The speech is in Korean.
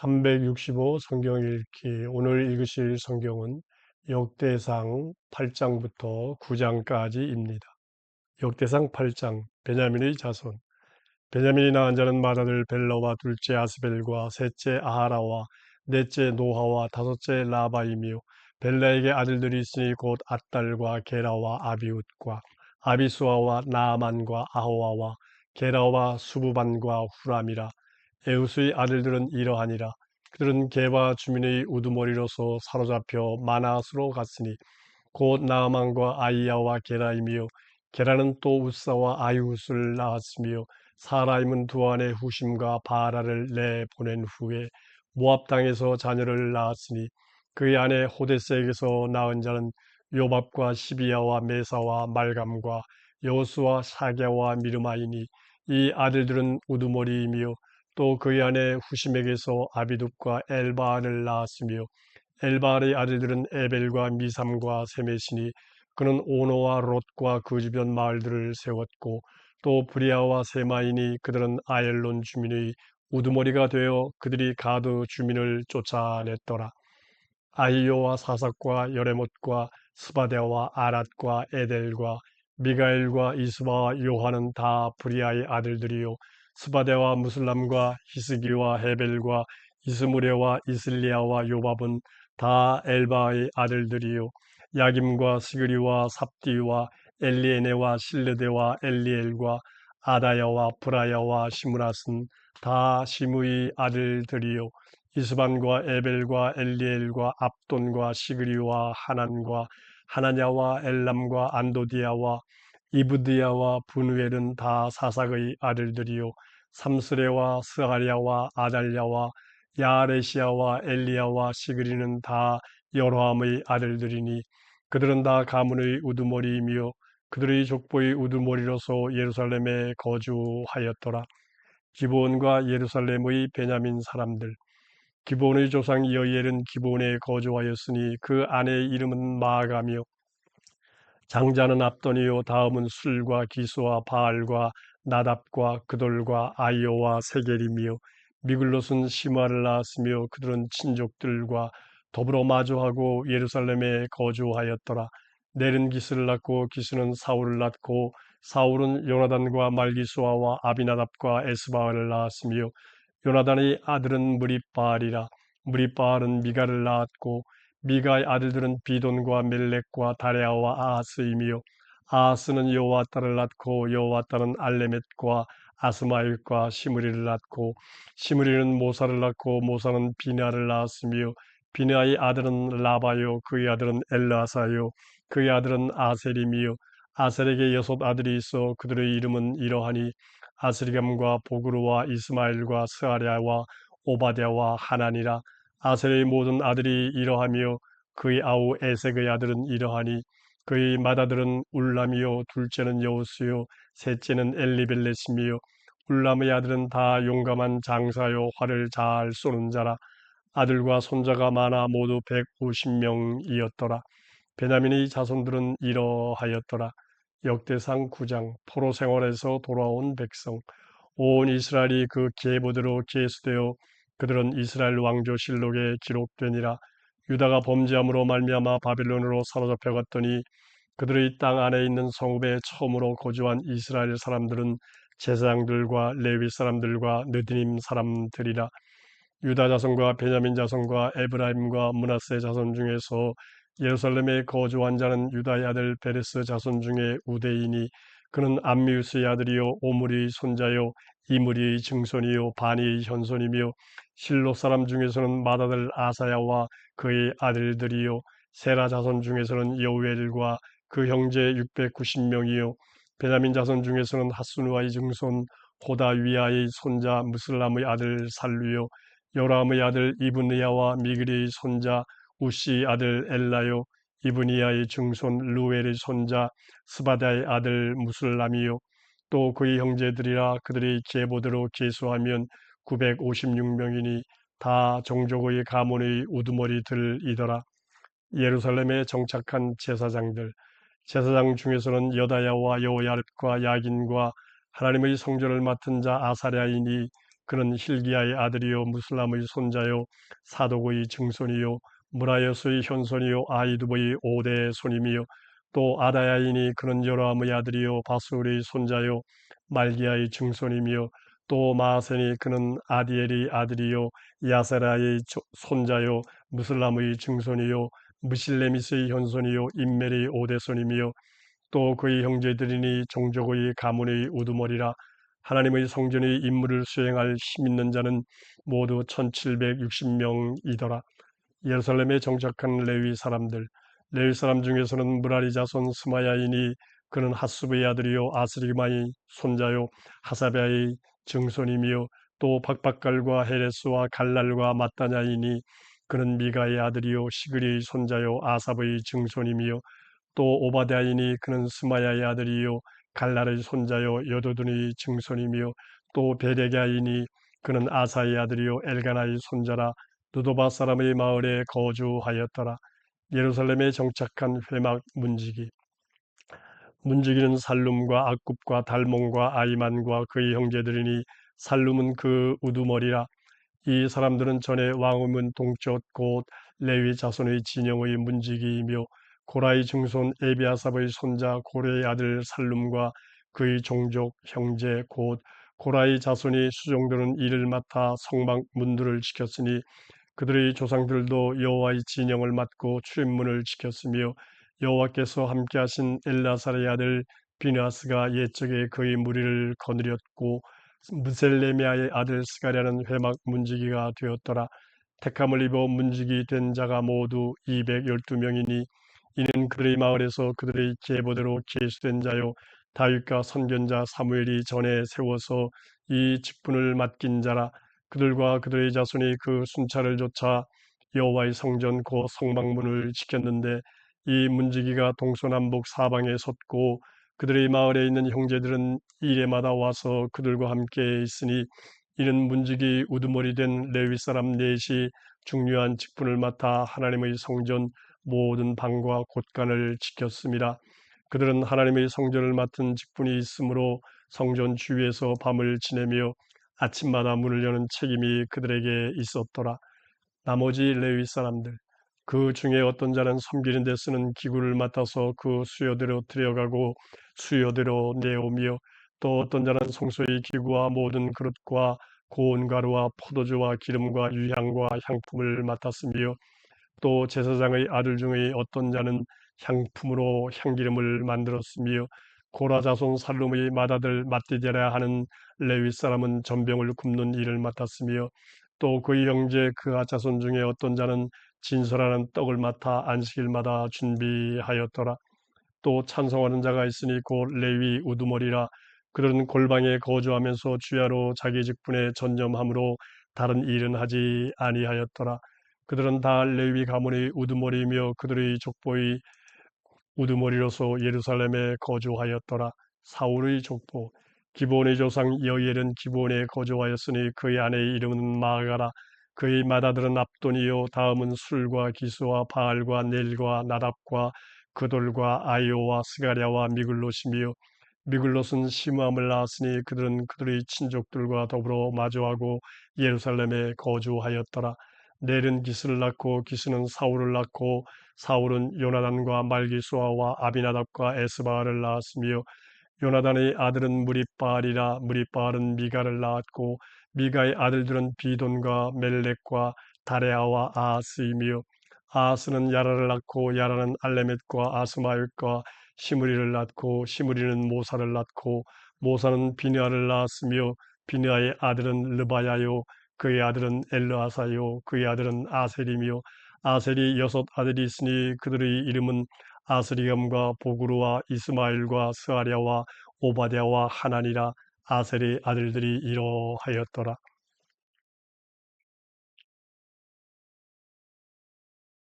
365 성경 읽기 오늘 읽으실 성경은 역대상 8장부터 9장까지입니다. 역대상 8장 베냐민의 자손 베냐민이 낳은 자는 마다들 벨러와 둘째 아스벨과 셋째 아하라와 넷째 노하와 다섯째 라바이며 벨라에게 아들들이 있으니 곧 앗달과 게라와 아비웃과 아비수아와 나아만과 아호와와 게라와 수부반과 후람이라 에우스의 아들들은 이러하니라. 그들은 게바 주민의 우두머리로서 사로잡혀 마나스로 갔으니 곧 나아만과 아이야와 게라이며 게라는 또 우사와 아이웃을 낳았으며 사라임은 두 안의 후심과 바라를 내보낸 후에 모압 땅에서 자녀를 낳았으니 그의 아내 호데스에게서 낳은 자는 요밥과 시비야와 메사와 말감과 여수와 사갸와 미르마이니 이 아들들은 우두머리이며 또 그의 아내 후심에게서 아비둡과 엘바알을 낳았으며 엘바알의 아들들은 에벨과 미삼과 세메시니 그는 오노와 롯과 그 주변 마을들을 세웠고 또 브리아와 세마이니 그들은 아엘론 주민의 우두머리가 되어 그들이 가드 주민을 쫓아냈더라. 아이요와 사삭과 여레못과 스바데와 아랏과 에델과 미가엘과 이스바와 요한은 다 브리아의 아들들이요 스바데와 무슬람과 히스기와 헤벨과 이스무레와 이슬리아와 요밥은 다 엘바의 아들들이요. 야김과 스그리와 삽디와 엘리에네와 실레데와 엘리엘과 아다야와 브라야와 시므라스는 다 시므의 아들들이요. 이스반과 에벨과 엘리엘과 압돈과 시그리와 하난과 하나냐와 엘람과 안도디아와 이브드야와 분우엘은 다 사삭의 아들들이요 삼스레와 스가리아와 아달랴와 야레시아와 엘리야와 시그리는 다 여로함의 아들들이니 그들은 다 가문의 우두머리이며 그들의 족보의 우두머리로서 예루살렘에 거주하였더라. 기브온과 예루살렘의 베냐민 사람들 기브온의 조상 여이엘은 기브온에 거주하였으니 그 아내의 이름은 마가며 장자는 압돈이요 다음은 술과 기수와 바알과 나답과 그돌과 아이오와 세겔이며 미글롯은 시마를 낳았으며 그들은 친족들과 더불어 마주하고 예루살렘에 거주하였더라. 내른 기스를 낳고 기스는 사울을 낳고 사울은 요나단과 말기수아와 아비나답과 에스바알을 낳았으며 요나단의 아들은 무리바알이라 무리바알은 미가를 낳았고 미가의 아들들은 비돈과 멜렉과 다레아와 아하스이며 아하스는 여호와따를 낳고 여호와따는 알레멧과 아스마일과 시므리를 낳고 시므리는 모사를 낳고 모사는 비나를 낳았으며 비나의 아들은 라바요 그의 아들은 엘라사요 그의 아들은 아셀이며 아셀에게 여섯 아들이 있어 그들의 이름은 이러하니 아스리감과 보그루와 이스마일과 스아랴와 오바댜와 하나니라 아셀의 모든 아들이 이러하며 그의 아우 에색의 아들은 이러하니 그의 맏아들은 울람이요 둘째는 여우스요 셋째는 엘리벨렛이며 울람의 아들은 다 용감한 장사요 활을 잘 쏘는 자라 아들과 손자가 많아 모두 150명이었더라. 베냐민의 자손들은 이러하였더라. 역대상 9장 포로 생활에서 돌아온 백성 온 이스라엘이 그 계보대로 계수되어 그들은 이스라엘 왕조 실록에 기록되니라. 유다가 범죄함으로 말미암아 바빌론으로 사로잡혀 갔더니 그들의 땅 안에 있는 성읍에 처음으로 거주한 이스라엘 사람들은 제사장들과 레위 사람들과 느디님 사람들이라 유다 자손과 베냐민 자손과 에브라임과 문하세 자손 중에서 예루살렘에 거주한 자는 유다의 아들 베레스 자손 중에 우대이니 그는 암미우스의 아들이요 오므리의 손자요 이므리의 증손이요 바니의 현손이며 실로 사람 중에서는 마다들 아사야와 그의 아들들이요 세라 자손 중에서는 여우엘과 그 형제 690명이요 베냐민 자손 중에서는 하수누아의 증손 호다위아의 손자 무슬람의 아들 살루요 요람의 아들 이브니야와 미그리의 손자 우시 아들 엘라요 이브니야의 증손 루엘의 손자 스바다의 아들 무슬람이요 또 그의 형제들이라 그들의 계보대로 계수하면 956명이니 다 종족의 가문의 우두머리들이더라. 예루살렘에 정착한 제사장들 제사장 중에서는 여다야와 여호야립과 야긴과 하나님의 성전을 맡은 자 아사랴이니 그는 힐기야의 아들이요 무슬람의 손자요 사도의 증손이요 무라여스의 현손이요 아이두보의 오대의 손임이요 또 아다야이니 그는 여로함의 아들이요 바술의 손자요 말기야의 증손이며 또 마아센이 그는 아디엘의 아들이요 야사라의 손자요 무슬람의 증손이요 무실레미스의 현손이요 인멜의 오대손이며 또 그의 형제들이니 종족의 가문의 우두머리라 하나님의 성전의 임무를 수행할 힘 있는 자는 모두 1760명이더라. 예루살렘에 정착한 레위 사람들 레위 사람 중에서는 무라리 자손 스마야이니 그는 하수브의 아들이요 아스리마의 손자요 하사베의 증손이며 또 박박갈과 헤레스와 갈랄과 마따냐이니 그는 미가의 아들이요 시그리의 손자요 아삽의 증손이며 또 오바데아이니 그는 스마야의 아들이요 갈랄의 손자요 여도둔의 증손이며 또 베데가이니 그는 아사의 아들이요 엘가나의 손자라 누도바 사람의 마을에 거주하였더라. 예루살렘에 정착한 회막 문지기 문지기는 살룸과 악굽과 달몽과 아이만과 그의 형제들이니 살룸은 그 우두머리라 이 사람들은 전에 왕음은 동쪽 곧 레위 자손의 진영의 문지기이며 고라의 증손 에비아삽의 손자 고레의 아들 살룸과 그의 종족 형제 곧 고라의 자손이 수종들은 이를 맡아 성막 문들을 지켰으니 그들의 조상들도 여호와의 진영을 맡고 출입문을 지켰으며 여호와께서 함께하신 엘라사의 아들 비나스가 옛적에 그의 무리를 거느렸고 무셀레미아의 아들 스가랴는 회막 문지기가 되었더라. 택함을 입어 문지기 된 자가 모두 212명이니 이는 그들의 마을에서 그들의 계보대로 계수된 자요 다윗과 선견자 사무엘이 전에 세워서 이 직분을 맡긴 자라 그들과 그들의 자손이 그 순찰을 쫓아 여호와의 성전 고 성막문을 지켰는데 이 문지기가 동서남북 사방에 섰고 그들의 마을에 있는 형제들은 이래마다 와서 그들과 함께 있으니 이는 문지기 우두머리 된 레위 사람 넷이 중요한 직분을 맡아 하나님의 성전 모든 방과 곳간을 지켰습니다. 그들은 하나님의 성전을 맡은 직분이 있으므로 성전 주위에서 밤을 지내며 아침마다 문을 여는 책임이 그들에게 있었더라. 나머지 레위 사람들 그 중에 어떤 자는 섬기는 데 쓰는 기구를 맡아서 그 수요대로 들여가고 수요대로 내오며 또 어떤 자는 성소의 기구와 모든 그릇과 고운 가루와 포도주와 기름과 유향과 향품을 맡았으며 또 제사장의 아들 중의 어떤 자는 향품으로 향기름을 만들었으며 고라 자손 살룸의 맏아들 마띠제라 하는 레위 사람은 전병을 굽는 일을 맡았으며 또 그의 형제 그아 자손 중에 어떤 자는 진설하는 떡을 맡아 안식일마다 준비하였더라. 또 찬송하는 자가 있으니 곧 레위 우두머리라 그들은 골방에 거주하면서 주야로 자기 직분에 전념함으로 다른 일은 하지 아니하였더라. 그들은 다 레위 가문의 우두머리이며 그들의 족보의 우두머리로서 예루살렘에 거주하였더라. 사울의 족보 기본의 조상 여엘은 기본에 거주하였으니 그의 아내의 이름은 마가라. 그의 맏아들은 압돈이요 다음은 술과 기수와 바알과 넬과 나답과 그돌과 아이오와 스가랴와 미글롯이며 미글롯은 시므함을 낳았으니 그들은 그들의 친족들과 더불어 마주하고 예루살렘에 거주하였더라. 넬은 기스를 낳고 기스는 사울을 낳고 사울은 요나단과 말기수아와 아비나답과 에스바알을 낳았으며 요나단의 아들은 무리바알이라 무리바알은 미가를 낳았고 미가의 아들들은 비돈과 멜렉과 다레아와 아하스이며 아하스는 야라를 낳고 야라는 알레멧과 아스마윕과 시므리를 낳고 시므리는 모사를 낳고 모사는 비느아를 낳았으며 비느아의 아들은 르바야요 그의 아들은 엘르아사요 그의 아들은 아셀이며 아셀이 여섯 아들이 있으니 그들의 이름은 아스리감과 보구르와 이스마일과 스아랴와 오바댜와 하나니라 아셀의 아들들이 이러하였더라.